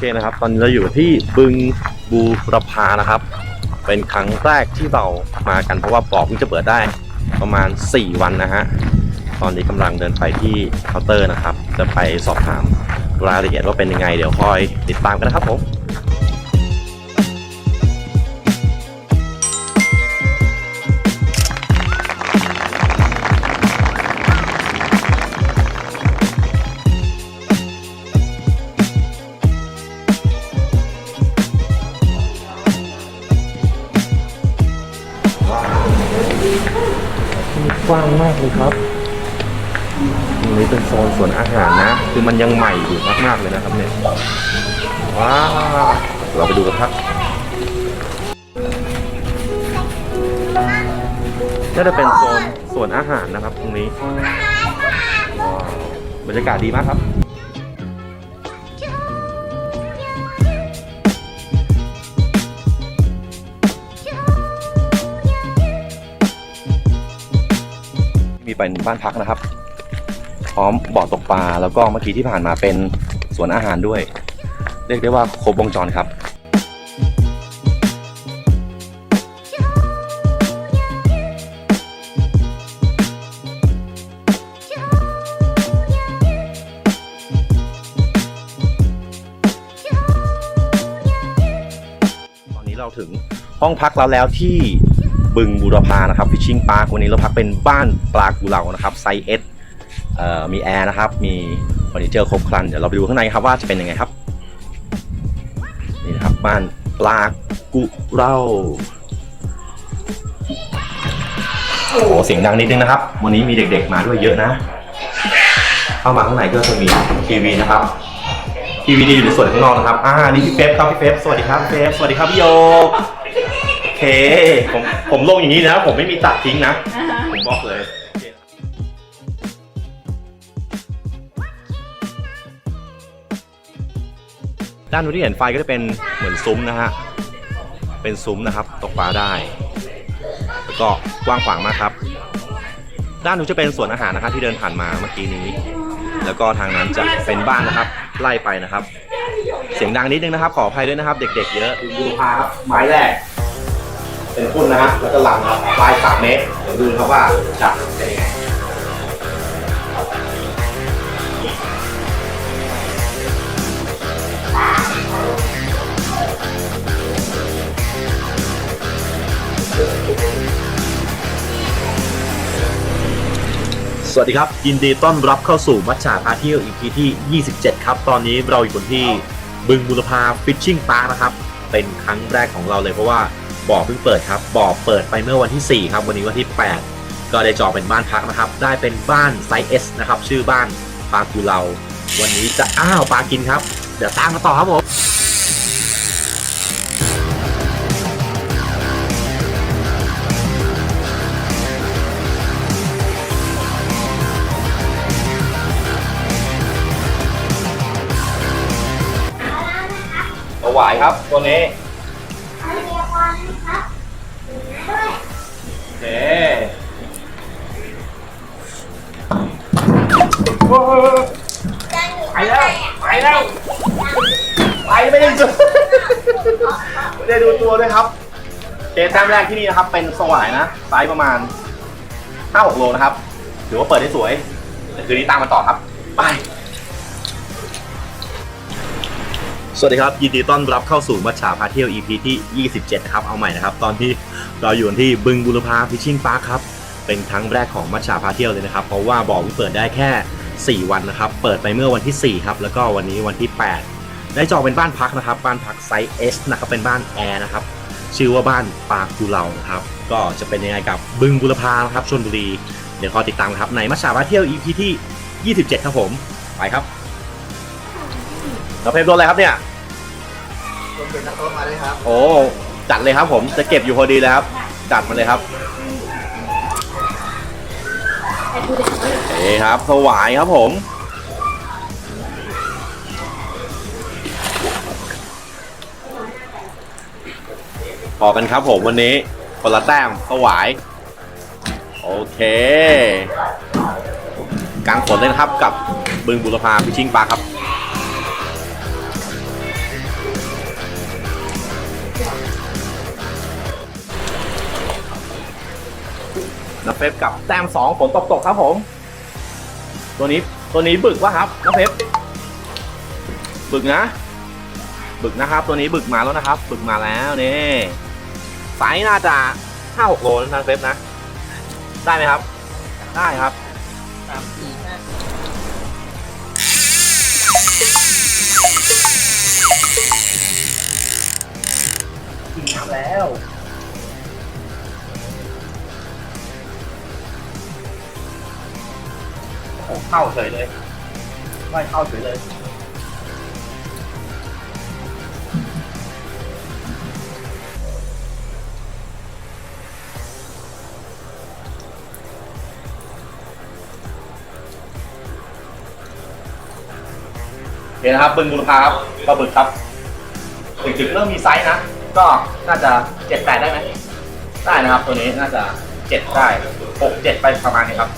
คนะครับ ตอนนี้เราอยู่ที่บึงบูรพานะครับ เป็นครั้งแรกที่เรามากันเพราะว่าบอกเพิ่งจะเปิดได้ประมาณ 4 วันนะฮะ ตอนนี้กำลังเดินไปที่เคาน์เตอร์นะครับ จะไปสอบถามรายละเอียดว่าเป็นยังไง เดี๋ยวคอยติดตามกันนะครับผม นี่ครับตรงนี้เป็นโซนสวนอาหารนะ คือมันยังใหม่อยู่มากๆเลยนะครับเนี่ยว้าเราไปดูกันครับน่าจะเป็นโซนสวนอาหารนะครับ ตรงนี้ว้าวบรรยากาศดีมากครับ เป็นบ้านพักนะครับ พร้อมบ่อตกปลาแล้วก็เมื่อกี้ที่ผ่านมาเป็นสวนอาหารด้วย เรียกได้ว่าครบวงจรครับตอนนี้เราถึงห้องพักเราแล้วที่ บึงบูรพานะครับฟิชชิงพาร์ควันนี้เราพักเป็นบ้านปลากูเหลานะครับไซส์เอสมีแอร์นะครับ มีเฟอร์นิเจอร์ครบครัน เดี๋ยวเราไปดูข้างในครับว่าจะเป็นยังไงครับ นี่นะครับบ้านปลากุเหลาโอ้โหเสียงดังนิดนึงนะครับ วันนี้มีเด็กๆมาด้วยเยอะนะ เข้ามาข้างในก็จะมีทีวีนะครับทีวีนี่อยู่ในส่วนข้างนอกนะครับ อ่า นี่พี่เฟฟครับพี่เฟฟสวัสดีครับพี่เฟฟสวัสดีครับพี่โยก เค ผมผมลงอย่างนี้นะ ผมไม่มีตัดทิ้งนะ ผมบอกเลยด้านนู้นที่เห็นไฟก็จะเป็นเหมือนซุ้มนะฮะ เป็นซุ้มนะครับ ตกปลาได้ แล้วก็กว้างขวางมากครับ ด้านนู้นจะเป็นสวนอาหารนะครับ ที่เดินผ่านมาเมื่อกี้นี้ แล้วก็ทางนั้นจะเป็นบ้านนะครับ ไล่ไปนะครับ เสียงดังนิดนึงนะครับ ขออภัยด้วยนะครับ เด็ก ๆ เยอะดูพาครับไม้แรก เป็นพุ่นนะฮะแล้วก็ลังครับปลายสามเมตรเดี๋ยวดูครับว่าจะเป็นยังไงสวัสดีครับ ยินดีต้อนรับเข้าสู่มัชชาพาเที่ยว EP ที่ 27 ครับ ตอนนี้เราอยู่บนที่บึงบุรพาฟิชชิ่งพาร์คนะครับ เป็นครั้งแรกของเราเลยเพราะว่า บ่อเพิ่งเปิดครับบ่อเปิดไปเมื่อวันที่ 4 ครับ วันนี้วันที่ 8 ก็ได้จองเป็นบ้านพักนะครับ ได้เป็นบ้านไซส์ S นะครับ ชื่อบ้านปากูเลาวันนี้จะอ้าวปลากินครับ เดี๋ยวตามมาต่อครับผมสวา ยครับตัวนี้โอเคไปแล้ว ไปแล้ว ไปไม่ได้ดูไม่ได้ดูตัวด้วยครับเคสแต้มแรกที่นี่นะครับ เป็นสวายนะไซส์ประมาณ5-6โลนะครับ ถือว่าเปิดได้สวยแต่คืนนี้ตามมาต่อครับ ไป สวัสดีครับ ยินดีต้อนรับเข้าสู่มัชชาพาเที่ยว EP ที่ 27 นะครับ เอาใหม่นะครับ ตอนที่เราอยู่ที่บึงบุรพาฟิชชิ่งพาร์คครับ เป็นครั้งแรกของมัชชาพาเที่ยวเลยนะครับ เพราะว่าบ่อเพิ่งเปิดได้แค่ 4 วันนะครับ เปิดไปเมื่อวันที่ 4 ครับ แล้วก็วันนี้วันที่ 8 ได้จองเป็นบ้านพักนะครับ บ้านพักไซส์ S นะครับ เป็นบ้านแอร์นะครับ ชื่อว่าบ้านปากูเหลานะครับ ก็จะเป็นยังไงกับบึงบุรพานะครับชลบุรี เดี๋ยวคอยติดตามครับในมัชชาพาเที่ยว EP ที่ 27 ครับผม ไปครับ เราเพลโดนอะไรครับเนี่ยผมเป็นนักโทษมาเลยครับ โอ้จัดเลยครับผมจะเก็บอยู่พอดีเลยครับ จัดมาเลยครับเอ้ครับสวายครับผมพอกันครับผมวันนี้คนละแต้มสวาย โอเคกลางฝนเลยนะครับกับบึงบุรพาพิชิงปลาครับ นับเฟฟกับแต้มสองฝนตกตกครับผม ตัวนี้ตัวนี้บึกวะครับนับเฟฟบึกนะ บึกนะครับ ตัวนี้บึกมาแล้วนะครับ บึกมาแล้วนี่ไซส์น่าจะห้าหกโลนะนับเฟฟนะ ได้ไหมครับ ได้ครับสามสี่ห้ากินน้ำแล้ว โอ้โหเข้าเฉยเลยไม่เข้าเฉยเลยโอเคนะครับบึงบุรพาครับปลาบึกครับถึงๆเริ่มมีไซส์นะ ก็น่าจะเจ็ดแปดได้ไหมได้นะครับ ตัวนี้น่าจะเจ็ดได้หกเจ็ดไปประมาณนี้ครับ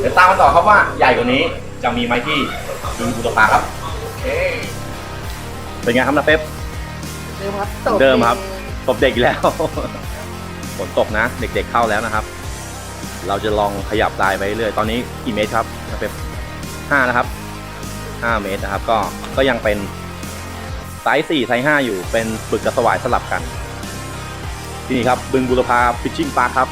เดี๋ยวตามกันต่อครับว่าใหญ่กว่านี้จะมีไหมที่บึงบุรพาครับโอเคเป็นไงครับนะเป๊ปเดิมครับเดิมครับตบเด็กอีกแล้ว ฝนตกนะ เด็กๆเข้าแล้วนะครับ เราจะลองขยับลายไปเรื่อยตอนนี้กี่เมตรครับนะเป๊ปห้านะครับห้าเมตรนะครับ ก็ก็ยังเป็นไซส์สี่ไซส์ห้าอยู่เป็นบึกกับสวายสลับกันที่นี่ครับบึงบุรพาฟิชชิ่งปาร์คครับ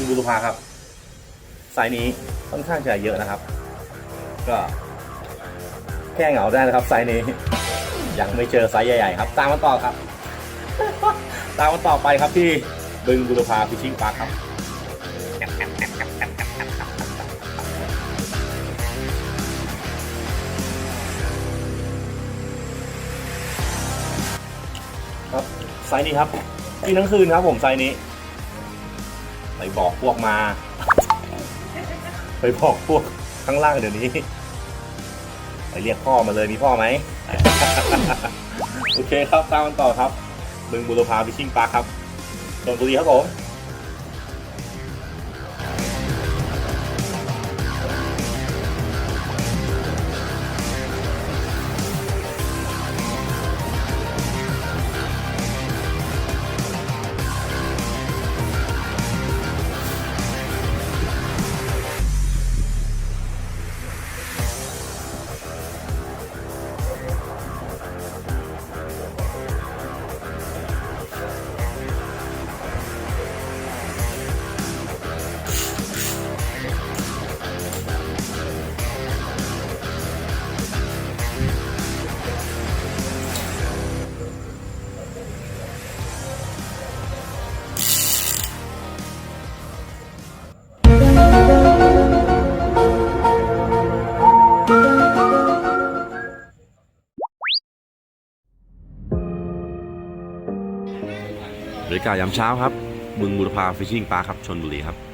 บึงบุรพาครับไซส์นี้ค่อนข้างจะเยอะนะครับ ก็ แค่เหงาได้นะครับไซส์นี้ ยังไม่เจอไซส์ใหญ่ๆครับ ตามมันต่อครับ ตามมันต่อไปครับที่บึงบุรพาฟิชชิ่งปาร์คครับครับไซส์นี้ครับกินทั้งคืนครับผมไซส์นี้ ไปบอกพวกมา ไปบอกพวกข้างล่างเดี๋ยวนี้ ไปเรียกพ่อมาเลยมีพ่อไหม โอเคครับตามกันต่อครับบึงบุรพาฟิชชิ่งปาครับชนบุรีครับผม รยากาศยามเช้าครับบึงบุรพาฟิชชิ่งปาร์คครับชนบุรีครับ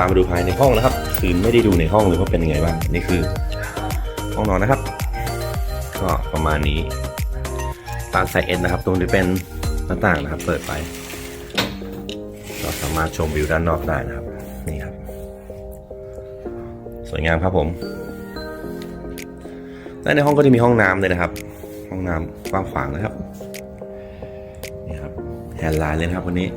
พามาดูภายในห้องนะครับ คือไม่ได้ดูในห้องเลยว่าเป็นยังไงบ้างนี่คือ ห้องนอนนะครับ ก็ประมาณนี้ตามไซส์เอ็นนะครับ ตรงนี้เป็นหน้าต่างนะครับ เปิดไปก็สามารถชมวิวด้านนอกได้นะครับ นี่ครับ สวยงามครับผมและในห้องก็จะมีห้องน้ำเลยนะครับ ห้องน้ำกว้างขวางนะครับนี่ครับแฮนด์ไลน์เลยนะครับวันนี้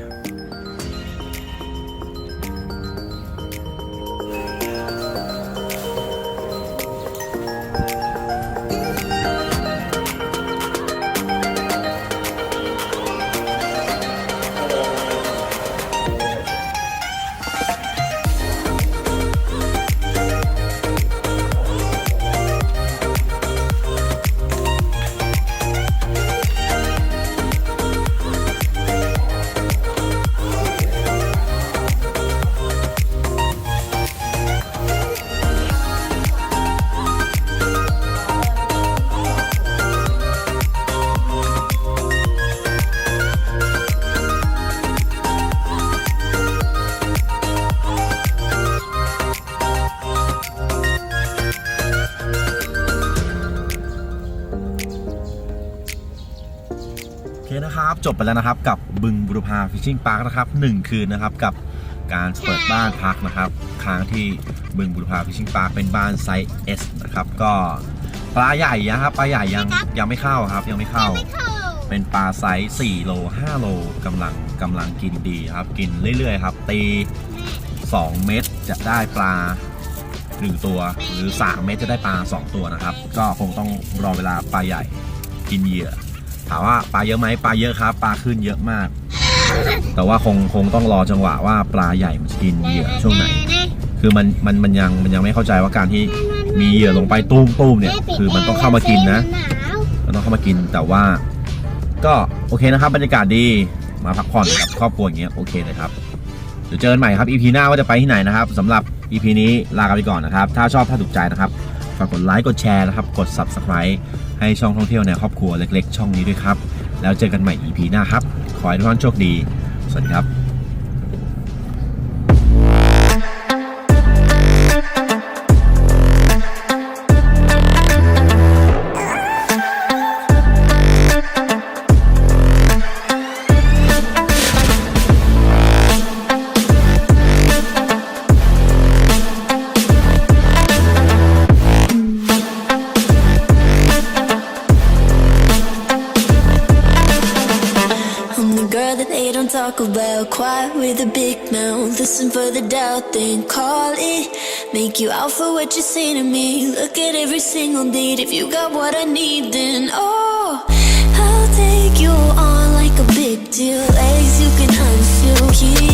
จบไปแล้วนะครับ กับบึงบุรพาฟิชชิ่งพาร์คนะครับหนึ่งคืนนะครับกับการเปิดบ้านพักนะครับค้างที่บึงบุรพาฟิชชิ่งพาร์คเป็นบ้านไซส์ S นะครับก็ปลาใหญ่นะครับปลาใหญ่ยังยังไม่เข้าครับยังไม่เข้า เป็นปลาไซส์4โล5โลกำลังกำลังกินดีครับ กินเรื่อยๆครับ ตี 2 เม็ดจะได้ปลา1ตัวหรือ 3 เม็ดจะได้ปลา 2 ตัวนะครับ ก็คงต้องรอเวลาปลาใหญ่กินเหยื่อ ถามว่าปลาเยอะไหมปลาเยอะครับ ปลาขึ้นเยอะมาก แต่ว่าคงคงต้องรอจังหวะว่าปลาใหญ่มันจะกินเหยื่อช่วงไหน คือมันมันมันยังมันยังไม่เข้าใจว่าการที่มีเหยื่อลงไปตุ้มตุ้มเนี่ย คือมันต้องเข้ามากินนะมันต้องเข้ามากินแต่ว่า ก็โอเคนะครับ บรรยากาศดีมาพักผ่อนกับครอบครัวอย่างเงี้ยโอเคเลยครับเดี๋ยวเจอกันใหม่ครับ EP หน้าว่าจะไปที่ไหนนะครับสำหรับ EP นี้ลากันไปก่อนนะครับ ถ้าชอบถ้าถูกใจนะครับากกดไลค์กดแชร์นะครับ กด Subscribe ให้ช่องท่องเที่ยวในครอบครัวเล็ก ๆ ช่องนี้ด้วยครับ แล้วเจอกันใหม่ EP หน้าครับ ขอให้ทุกท่านโชคดี สวัสดีครับ Then call it. Make you out for what you say to me. Look at every single need. If you got what I need, then oh, I'll take you on like a big deal. Eggs you can unseal.